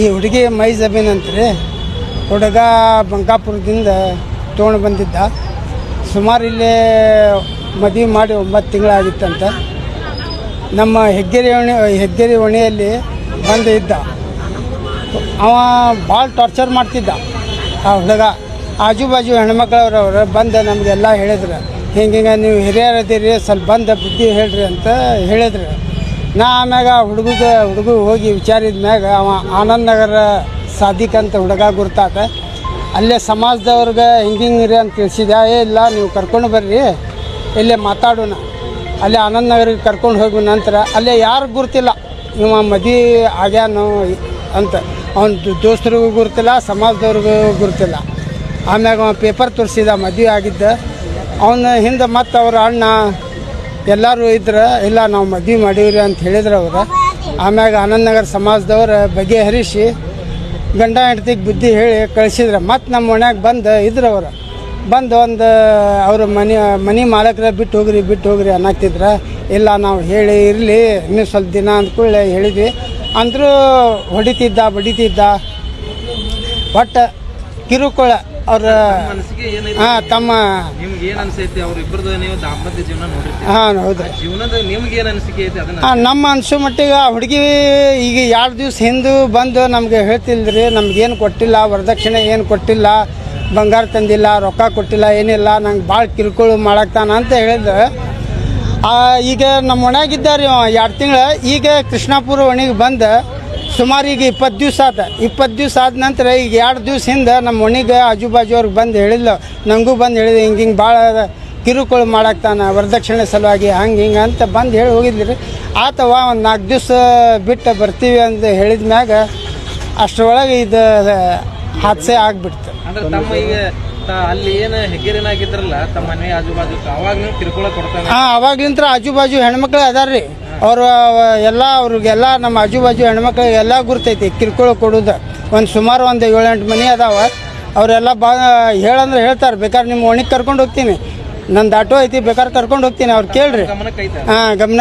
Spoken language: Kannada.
ಈ ಹುಡುಗಿ ಮೈ ಜಮೀನ್ ಅಂತ್ರಿ. ಹುಡುಗ ಬಂಕಾಪುರದಿಂದ ತೊಗೊಂಡು ಬಂದಿದ್ದ. ಸುಮಾರು ಇಲ್ಲೇ ಮದುವೆ ಮಾಡಿ ಒಂಬತ್ತು ತಿಂಗಳಾಗಿತ್ತಂತ. ನಮ್ಮ ಹೆಗ್ಗೆರೆ ಓಣಿ ಹೆಗ್ಗೆರೆ ಓಣಿಯಲ್ಲಿ ಬಂದು ಇದ್ದ. ಅವ ಭಾಳ ಟಾರ್ಚರ್ ಮಾಡ್ತಿದ್ದ ಆ ಹುಡುಗ. ಆಜು ಬಾಜು ಹೆಣ್ಮಕ್ಳವ್ರವ್ರು ಬಂದು ನಮಗೆಲ್ಲ ಹೇಳಿದ್ರು. ಹಿಂಗೆ ಹಿಂಗೆ ನೀವು ಹಿರಿಯರು ಅದೀರಿ ಸ್ವಲ್ಪ ಬಂದು ಬುದ್ಧಿ ಹೇಳ್ರಿ ಅಂತ ಹೇಳಿದ್ರು. ನಾ ಆಮ್ಯಾಗ ಹುಡುಗದ ಹುಡುಗ ಹೋಗಿ ವಿಚಾರಿದ ಮ್ಯಾಗ ಅವ ಆನಂದ್ ನಗರ ಸಾದಿಕ್ ಅಂತ ಹುಡುಗ ಗುರ್ತಾತ. ಅಲ್ಲೇ ಸಮಾಜದವ್ರಿಗೆ ಹಿಂಗೆ ಹಿಂಗೆ ಅಂತ ತಿಳಿಸಿದೆ ಏ, ಇಲ್ಲ, ನೀವು ಕರ್ಕೊಂಡು ಬರ್ರಿ, ಇಲ್ಲೇ ಮಾತಾಡೋಣ. ಅಲ್ಲೇ ಆನಂದ್ ನಗರಿಗೆ ಕರ್ಕೊಂಡು ಹೋಗಿ ನಂತರ ಅಲ್ಲೇ ಯಾರು ಗುರ್ತಿಲ್ಲ, ಇವ ಮದಿ ಆಗ್ಯಾನು ಅಂತ. ಅವನ ದೋಸ್ತರಿಗೂ ಗುರ್ತಿಲ್ಲ, ಸಮಾಜದವ್ರಿಗೂ ಗುರ್ತಿಲ್ಲ. ಆಮ್ಯಾಗ ಅವ ಪೇಪರ್ ತೋರಿಸಿದ, ಮದುವೆ ಆಗಿದ್ದ. ಅವನ ಹಿಂದೆ ಮತ್ತು ಅವ್ರ ಅಣ್ಣ ಎಲ್ಲರೂ ಇದ್ರೆ, ಇಲ್ಲ, ನಾವು ಮದ್ವೆ ಮಾಡೀವ್ರಿ ಅಂತ ಹೇಳಿದ್ರು ಅವ್ರು. ಆಮ್ಯಾಗ ಆನಂದ್ ನಗರ ಸಮಾಜದವ್ರು ಬಗೆಹರಿಸಿ ಗಂಡ ಹೆಂಡ್ತಿಗೆ ಬುದ್ಧಿ ಹೇಳಿ ಕಳಿಸಿದ್ರೆ. ಮತ್ತು ನಮ್ಮ ಮನ್ಯಾಗ ಬಂದು ಇದ್ರು ಅವ್ರು. ಬಂದು ಒಂದು, ಅವ್ರ ಮನೆ ಮನೆ ಮಾಲಕರ ಬಿಟ್ಟು ಹೋಗ್ರಿ ಬಿಟ್ಟು ಹೋಗ್ರಿ ಅನ್ನತ್ತಿದ್ರ ಇಲ್ಲ, ನಾವು ಹೇಳಿ ಇರಲಿ, ಇನ್ನೂ ಸ್ವಲ್ಪ ದಿನ ಅಂದ್ಕೊಳ್ಳೆ ಹೇಳಿದ್ವಿ. ಅಂದರೂ ಹೊಡಿತಿದ್ದ, ಬಡಿತಿದ್ದ. ಒಟ್ಟು ಕಿರುಕುಳ ಅವ್ರ ಹಾಂ ತಮ್ಮ ನಿಮ್ಗೆ ಏನ್ ಅನ್ಸೈತಿ? ಅವ್ರ ನೀವು ದಾಂಪತ್ಯ ಜೀವನ ನೋಡಿರ್ತೀವಿ. ಹಾಂ ಹೌದ್ರಿ ಜೀವನದ ನಿಮ್ಗೆ ಏನ್ ಅನಿಸಿಕೆ ಐತಿ ಅದನ್ನ? ಆ, ನಮ್ಮ ಅನ್ಸು ಮಟ್ಟಿಗೆ ಆ ಹುಡುಗಿ ಈಗ ಎರಡು ದಿವ್ಸ ಹಿಂದೆ ಬಂದು ನಮಗೆ ಹೇಳ್ತಿಲ್ರಿ ನಮ್ಗೇನು ಕೊಟ್ಟಿಲ್ಲ ವರದಕ್ಷಿಣೆ ಏನು ಕೊಟ್ಟಿಲ್ಲ ಬಂಗಾರ ತಂದಿಲ್ಲ ರೊಕ್ಕ ಕೊಟ್ಟಿಲ್ಲ ಏನಿಲ್ಲ ನಂಗೆ ಭಾಳ ಕಿರುಕುಳು ಮಾಡಾಕ್ತಾನ ಅಂತ ಹೇಳಿದ್ರು ಆ, ಈಗ ನಮ್ಮ ಒಣಗಿದ್ದಾರೆ ಎರಡು ತಿಂಗಳು ಈಗ ಕೃಷ್ಣಾಪುರ ಒಣಗಿ ಬಂದು ಸುಮಾರು ಈಗ ಇಪ್ಪತ್ತು ದಿವಸ ಆತ. ಇಪ್ಪತ್ತು ದಿವ್ಸ ಆದ ನಂತರ ಈಗ ಎರಡು ದಿವಸ ಹಿಂದೆ ನಮ್ಮ ಒಣಿಗೆ ಆಜು ಬಾಜು ಅವ್ರಿಗೆ ಬಂದು ಹೇಳಿದ್ಲು ನನಗೂ ಬಂದು ಹೇಳಿದೆ, ಹಿಂಗೆ ಹಿಂಗೆ ಭಾಳ ಕಿರುಕುಳು ಮಾಡಾಕ್ತಾನ, ವರದಕ್ಷಿಣೆ ಸಲುವಾಗಿ ಹಂಗೆ, ಹಿಂಗೆ ಅಂತ ಬಂದು ಹೇಳಿ ಹೋಗಿದ್ವಿ ರೀ ಆತವ ಒಂದು ನಾಲ್ಕು ದಿವಸ ಬಿಟ್ಟು ಬರ್ತೀವಿ ಅಂತ ಹೇಳಿದ ಮ್ಯಾಗ ಅಷ್ಟರೊಳಗೆ ಇದು ಹಾದಸೆ ಆಗಿಬಿಡ್ತು. ಅಲ್ಲಿ ಏನ ಹೆಗ್ಗೆರೇನಾಗಿದ್ರಲ್ಲ ತಮ್ಮ ಮನೆ ಆಜು ಬಾಜು ಅವಾಗ ನೀವು ಕಿರುಕುಳ ಕೊಡ್ತಾನೆ. ಹಾಂ ಅವಾಗ್ಲಿಂತ್ರ ಆಜು ಬಾಜು ಹೆಣ್ಮಕ್ಳು ಅದಾರ ರೀ ಅವರು ಎಲ್ಲ ಅವ್ರಿಗೆಲ್ಲ ನಮ್ಮ ಆಜು ಬಾಜು ಹೆಣ್ಮಕ್ಳಿಗೆ ಎಲ್ಲ ಗುರ್ತೈತಿ ಕಿರುಕುಳ ಕೊಡುದ. ಒಂದು ಸುಮಾರು ಒಂದು ಏಳೆಂಟು ಮನೆ ಅದಾವ. ಅವರೆಲ್ಲ ಬಾ ಹೇಳಂದ್ರೆ ಹೇಳ್ತಾರೆ ಬೇಕಾದ್ರೆ ನಿಮ್ಮ ಒಣಗಿ ಕರ್ಕೊಂಡು ಹೋಗ್ತೀನಿ. ನಂದು ಆಟೋ ಐತಿ ಬೇಕಾದ್ರೆ ಕರ್ಕೊಂಡು ಹೋಗ್ತೀನಿ. ಅವ್ರು ಕೇಳ್ರಿ. ಹಾಂ ಗಮನ